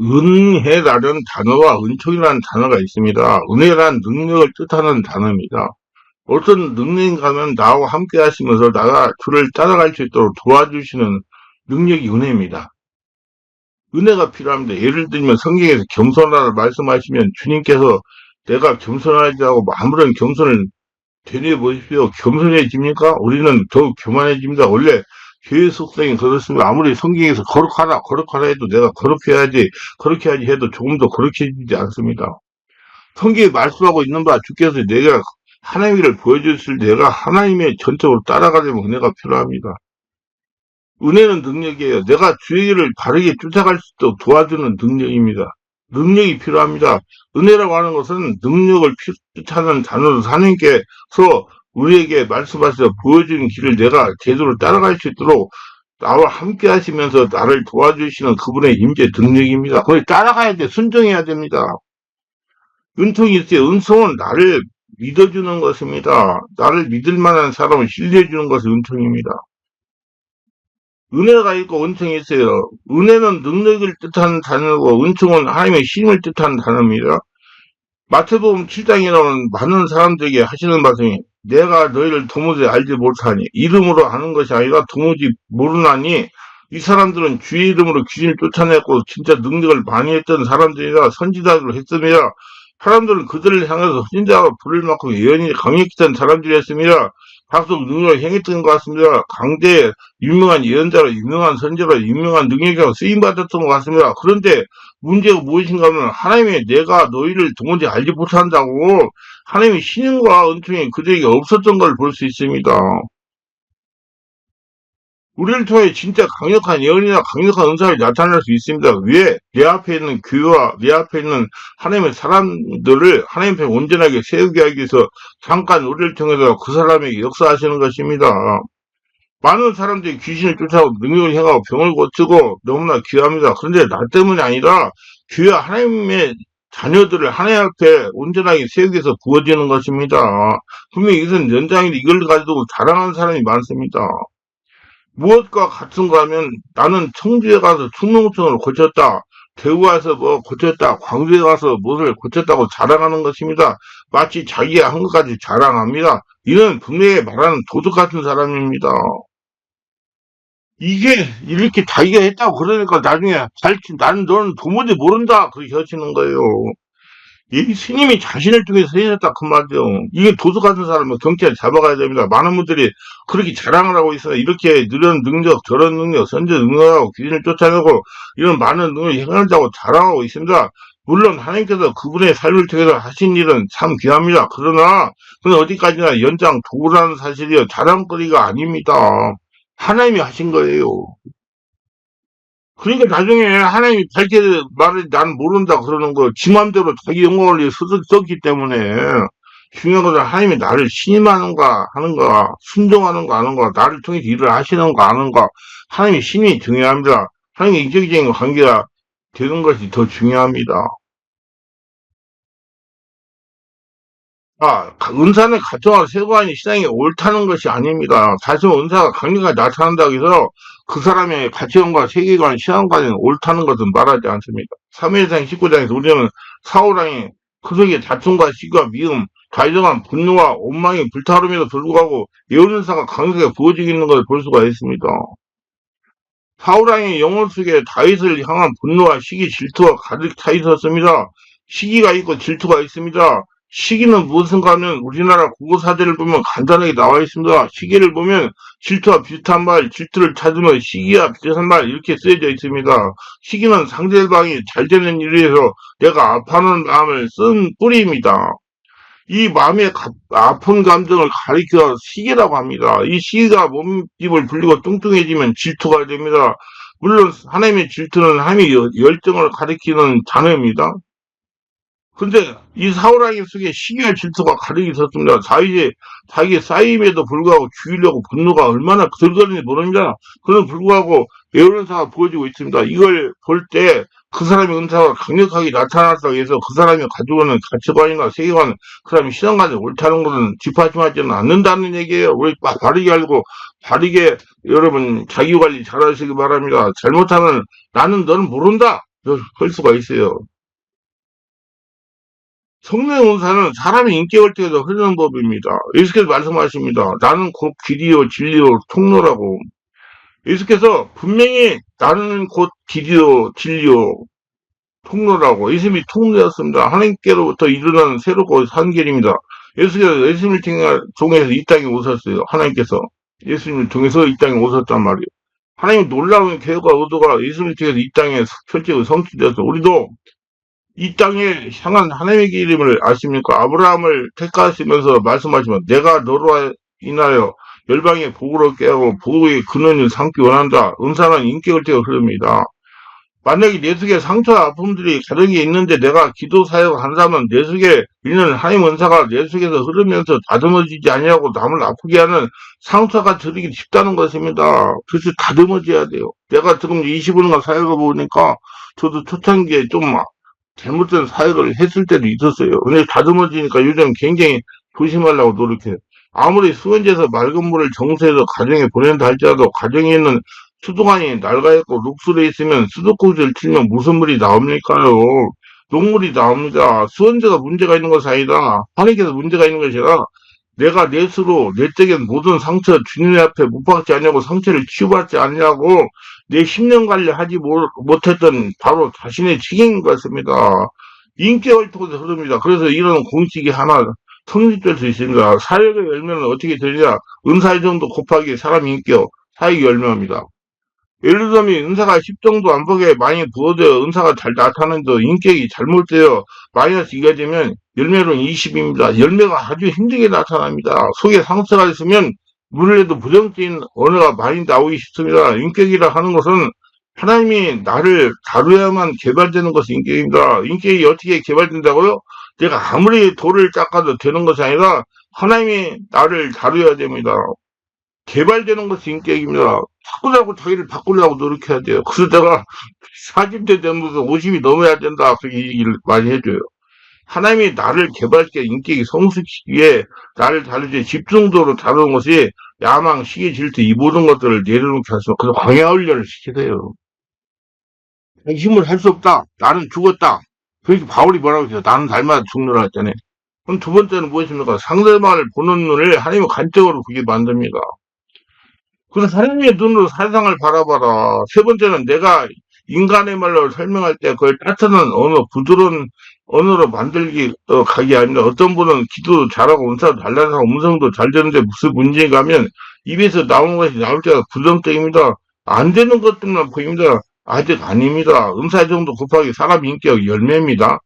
은혜라는 단어와 은총이라는 단어가 있습니다. 은혜란 능력을 뜻하는 단어입니다. 어떤 능력인가는 나와 함께 하시면서 나가 주를 따라갈 수 있도록 도와주시는 능력이 은혜입니다. 은혜가 필요합니다. 예를 들면 성경에서 겸손하라 말씀하시면 주님께서 내가 겸손하지 않고 아무런 겸손을 되뇌 보십시오. 겸손해집니까? 우리는 더욱 교만해집니다. 원래 죄의 속성이 그렇습니다. 아무리 성경에서 거룩하라, 거룩하라 해도 내가 거룩해야지, 그렇게 해야지 해도 조금 더 거룩해지지 않습니다. 성경에 말씀하고 있는 바 주께서 내가 하나님의 일을 보여주실 때 내가 하나님의 전적으로 따라가려면 은혜가 필요합니다. 은혜는 능력이에요. 내가 주의 길을 바르게 쫓아갈 수 있도록 도와주는 능력입니다. 능력이 필요합니다. 은혜라고 하는 것은 능력을 뜻하는 단어로 하나님께서 우리에게 말씀하셔서 보여주는 길을 내가 제대로 따라갈 수 있도록 나와 함께 하시면서 나를 도와주시는 그분의 임재 능력입니다. 거기 따라가야 돼. 순종해야 됩니다. 은총이 있어요. 은총은 나를 믿어주는 것입니다. 나를 믿을 만한 사람을 신뢰해주는 것이 은총입니다. 은혜가 있고 은총이 있어요. 은혜는 능력을 뜻하는 단어고 은총은 하나님의 힘을 뜻하는 단어입니다. 마태복음 7장에 나오는 많은 사람들에게 하시는 말씀이 내가 너희를 도무지 알지 못하니 이름으로 아는 것이 아니라 도무지 모르나니 이 사람들은 주의 이름으로 귀신을 쫓아냈고 진짜 능력을 많이 했던 사람들이라 선지자들로 했습니다. 사람들은 그들을 향해서 선지자가 불을 맞고 예언이 강력했던 사람들이었습니 다. 각종 능력을 행했던 것 같습니다. 강대 유명한 예언자로 유명한 선지자로 유명한 능력자로 쓰임받았던 것 같습니다. 그런데 문제가 무엇인가 하면 하나님의 내가 너희를 도무지 알지 못한다고 하나님의 신인과 은총이 그들에게 없었던 걸 볼 수 있습니다. 우리를 통해 진짜 강력한 예언이나 강력한 은사를 나타낼 수 있습니다. 왜? 내 앞에 있는 교회와 내 앞에 있는 하나님의 사람들을 하나님 앞에 온전하게 세우게 하기 위해서 잠깐 우리를 통해서 그 사람에게 역사하시는 것입니다. 많은 사람들이 귀신을 쫓아오고 능력을 행하고 병을 고치고 너무나 귀합니다. 그런데 나 때문이 아니라 교회 하나님의 자녀들을 하나님 앞에 온전하게 세우기 위해서 부어지는 것입니다. 분명히 이것은 연장인데 이걸 가지고 자랑하는 사람이 많습니다. 무엇과 같은가 하면 나는 청주에 가서 충농증을 고쳤다. 대구에서 뭐 고쳤다. 광주에 가서 무엇을 고쳤다고 자랑하는 것입니다. 마치 자기가 한 것까지 자랑합니다. 이는 분명히 말하는 도둑 같은 사람입니다. 이게 이렇게 자기가 했다고 그러니까 나중에 잘치 나는 너는 도무지 모른다 그렇게 하시는 거예요. 이 스님이 자신을 통해서 해줬다 그 말이죠. 이게 도둑 같은 사람은 경찰에 잡아가야 됩니다. 많은 분들이 그렇게 자랑을 하고 있어요. 이렇게 이런 능력, 저런 능력, 선제 능력하고 귀신을 쫓아내고 이런 많은 능력을 행한다고 자랑하고 있습니다. 물론 하나님께서 그분의 삶을 통해서 하신 일은 참 귀합니다. 그러나 그는 어디까지나 연장 도구라는 사실이요 자랑거리가 아닙니다. 하나님이 하신 거예요. 그러니까 나중에 하나님이 밝게 말을 난 모른다 그러는 거, 지 맘대로 자기 영광을 위해 썼기 때문에 중요한 것은 하나님이 나를 신임하는가 하는가, 순종하는가 하는가, 나를 통해서 일을 하시는가 하는가, 하나님의 신이 중요합니다. 하나님의 인격적인 관계가 되는 것이 더 중요합니다. 아, 은사는 가정하고 세관이 시장에 옳다는 것이 아닙니다. 사실 은사가 강력하게 나타난다고 해서 그 사람의 가치관과 세계관, 신앙관이 옳다는 것은 말하지 않습니다. 3회상 19장에서 우리는 사우랑이 그 속에 다툼과 시기와 미움, 다정한 분노와 원망이 불타오름에도 불구하고 예언사가 강력하게 부어지고 있는 것을 볼 수가 있습니다. 사우랑의 영혼 속에 다윗을 향한 분노와 시기, 질투가 가득 차 있었습니다. 시기가 있고 질투가 있습니다. 시기는 무엇인가 하면 우리나라 국어사전을 보면 간단하게 나와 있습니다. 시기를 보면 질투와 비슷한 말, 질투를 찾으면 시기와 비슷한 말 이렇게 쓰여져 있습니다. 시기는 상대방이 잘 되는 일에 서 내가 아파하는 마음을 쓴 뿌리입니다. 이 마음의 가, 아픈 감정을 가리켜 시기라고 합니다. 이 시기가 몸집을 불리고 뚱뚱해지면 질투가 됩니다. 물론 하나님의 질투는 하나님의 열정을 가리키는 단어입니다. 근데 이 사우라기 속에 시기와 질투가 가득 있었습니다. 자기, 자기 쌓임에도 불구하고 죽이려고 분노가 얼마나 들거든지 모릅니다. 그런 불구하고 예언사가 보여지고 있습니다. 이걸 볼 때 그 사람의 은사가 강력하게 나타났다고 해서 그 사람이 가지고 있는 가치관이나 세계관, 그 사람이 신앙관이 옳다는 것은 뒷받침하지는 않는다는 얘기예요. 우리 바르게 알고 바르게 여러분 자기 관리 잘 하시기 바랍니다. 잘못하면 나는 너는 모른다. 할 수가 있어요. 성령 은사는 사람의 인격을 통해서 흐르는 법입니다. 예수께서 말씀하십니다. 나는 곧 길이요 진리요 통로라고. 예수께서 분명히 나는 곧 길이요 진리요 통로라고 예수님이 통로였습니다. 하나님께로부터 이르는 새롭고 산 길입니다. 예수께서 예수님을 통해서 이 땅에 오셨어요. 하나님께서 예수님을 통해서 이 땅에 오셨단 말이에요. 하나님 놀라운 계획과 의도가 예수님을 통해서 이 땅에 철저히 성취되어서 우리도 이 땅에 향한 하나님의 이름을 아십니까? 아브라함을 택하시면서 말씀하시면 내가 너로 인하여 열방의 복으로 깨하고 복의 근원을 삼기 원한다. 은사는 인격을 떼어 흐릅니다. 만약에 내 속에 상처와 아픔들이 가득히 있는데 내가 기도 사역을 한다면 내 속에 있는 하나님 은사가 내 속에서 흐르면서 다듬어지지 아니하고 남을 아프게 하는 상처가 저리기 쉽다는 것입니다. 그래서 다듬어져야 돼요. 내가 지금 20년간 사역을 보니까 저도 초창기에 좀 잘못된 사역을 했을 때도 있었어요. 근데 다듬어지니까 요즘 굉장히 조심하려고 노력해요. 아무리 수원지에서 맑은 물을 정수해서 가정에 보낸다 할지라도 가정에 있는 수도관이 낡아있고 룩술에 있으면 수도꼭지를 틀면 무슨 물이 나옵니까요? 녹물이 나옵니다. 수원지가 문제가 있는 것이 아니다. 하나님께서 문제가 있는 것이 아니라 내가 내 스스로 내적인 모든 상처 주님 앞에 못 박지 않냐고 상처를 치유받지 않냐고 내 10년 관리하지 못했던 바로 자신의 책임인 것입니다. 인격을 통해서 흐릅니다. 그래서 이런 공식이 하나 성립될 수 있습니다. 사역의 열매는 어떻게 되느냐? 은사의 정도 곱하기 사람 인격, 사역 열매입니다. 예를 들면 은사가 10 정도 안 보게 많이 부어져 은사가 잘 나타나는데 인격이 잘못되어 마이너스 2가 되면 열매는 20입니다. 열매가 아주 힘들게 나타납니다. 속에 상처가 있으면 물에도 부정적인 언어가 많이 나오기 쉽습니다. 인격이라 하는 것은 하나님이 나를 다루야만 개발되는 것이 인격입니다. 인격이 어떻게 개발된다고요? 내가 아무리 돌을 닦아도 되는 것이 아니라 하나님이 나를 다루어야 됩니다. 개발되는 것이 인격입니다. 바꾸려고 자기를 바꾸려고 노력해야 돼요. 그러다가 40대 되면서 50이 넘어야 된다. 그렇게 얘기를 많이 해줘요. 하나님이 나를 개발시켜 인격이 성숙시키기 위해 나를 다루지 집중도로 다루는 것이 야망, 시기, 질투 이 모든 것들을 내려놓게 하시면 그래서 광야 훈련을 시키세요. 힘을 할 수 없다. 나는 죽었다. 그러니까 바울이 뭐라고 했어요? 나는 닮아 죽느라 했잖아요. 그럼 두 번째는 무엇입니까? 상대방을 보는 눈을 하나님은 관적으로 그게 만듭니다. 그래서 하나님의 눈으로 세상을 바라봐라. 세 번째는 내가 인간의 말로 설명할 때 그걸 따뜻한 언어, 부드러운 언어로 만들기, 어, 가기 아닙니다. 어떤 분은 기도 잘하고 은사도 잘 나서 음성도 잘 되는데 무슨 문제가 하면 입에서 나오는 것이 나올 때가 부정적입니다. 안 되는 것들만 보입니다. 아직 아닙니다. 은사 정도 곱하기 사람 인격 열매입니다.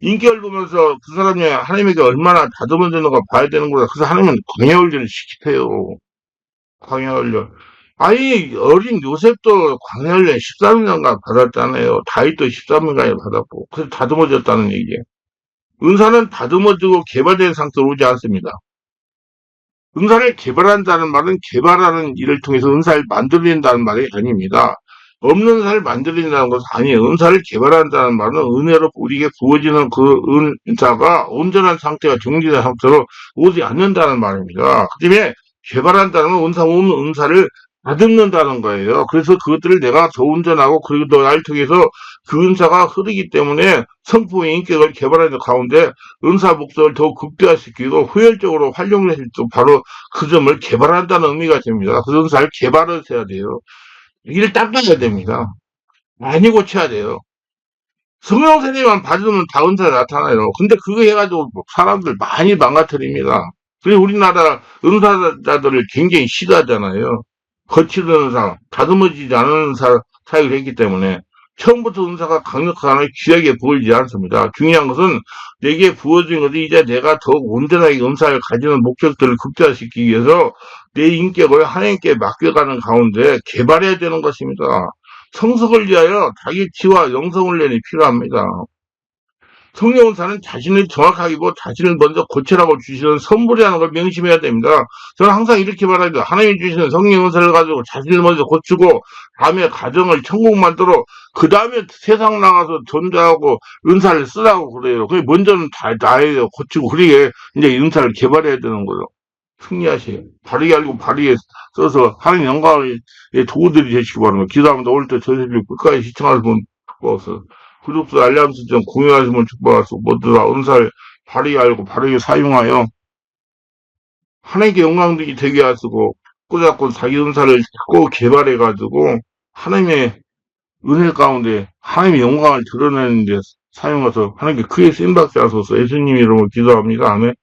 인격을 보면서 그 사람이 하나님에게 얼마나 다듬어지는가 봐야 되는 거다. 그래서 하나님은 광야 훈련을 시키세요. 광야 훈련. 아니 어린 요셉도 광야훈련 13년간 받았잖아요. 다윗도 13년간에 받았고 그래서 다듬어졌다는 얘기예요. 은사는 다듬어지고 개발된 상태로 오지 않습니다. 은사를 개발한다는 말은 개발하는 일을 통해서 은사를 만들어낸다는 말이 아닙니다. 없는 은사를 만들어낸다는 것은 아니에요. 은사를 개발한다는 말은 은혜로 우리에게 부어지는 그 은사가 온전한 상태가 정지된 상태로 오지 않는다는 말입니다. 그 때문에 개발한다는 건 은사 없는 은사를 다듬는다는 거예요. 그래서 그것들을 내가 더 운전하고 그리고 또 나를 통해서 그 은사가 흐르기 때문에 성품의 인격을 개발하는 가운데 은사 목적을 더 극대화시키고 활용을 해줄 때 바로 그 점을 개발한다는 의미가 됩니다. 그 은사를 개발을 해야 돼요. 일을 닦아야 됩니다. 많이 고쳐야 돼요. 성령 세례만 받으면 다 은사가 나타나요. 근데 그거 해가지고 사람들 많이 망가뜨립니다. 그리고 우리나라 은사자들을 굉장히 싫어하잖아요. 거치는 은사, 다듬어지지 않은 은사 사역을 했기 때문에 처음부터 은사가 강력하거나 귀하게 보이지 않습니다. 중요한 것은 내게 부어진 것이 이제 내가 더욱 온전하게 은사를 가지는 목적들을 극대화시키기 위해서 내 인격을 하나님께 맡겨가는 가운데 개발해야 되는 것입니다. 성석을 위하여 자기 치와 영성훈련이 필요합니다. 성령은사는 자신을 정확하게 보 자신을 먼저 고치라고 주시는 선물이라는 걸 명심해야 됩니다. 저는 항상 이렇게 말합니다. 하나님이 주시는 성령은사를 가지고 자신을 먼저 고치고 다음에 가정을 천국 만들어 그 다음에 세상 나가서 존재하고 은사를 쓰라고 그래요. 그게 먼저는 다 나예요. 고치고 그러게 이제 은사를 개발해야 되는 거죠. 승리하세요. 바르게 알고 바르게 써서 하나님 영광의 도구들이 되시기 바랍니다. 기도하면서 올때 저희들이 끝까지 분, 고서 구독수 알람 설정 공유하시면 축복하시고 모두 다 은사를 바르게 알고 바르게 사용하여 하나님께 영광이 되게 하시고 꾸작꾸 자기 은사를 자꾸 개발해가지고 하나님의 은혜 가운데 하나님의 영광을 드러내는 데 사용해서 하나님께 크게 쓰임받게 하소서 예수님 이름으로 기도합니다. 아멘.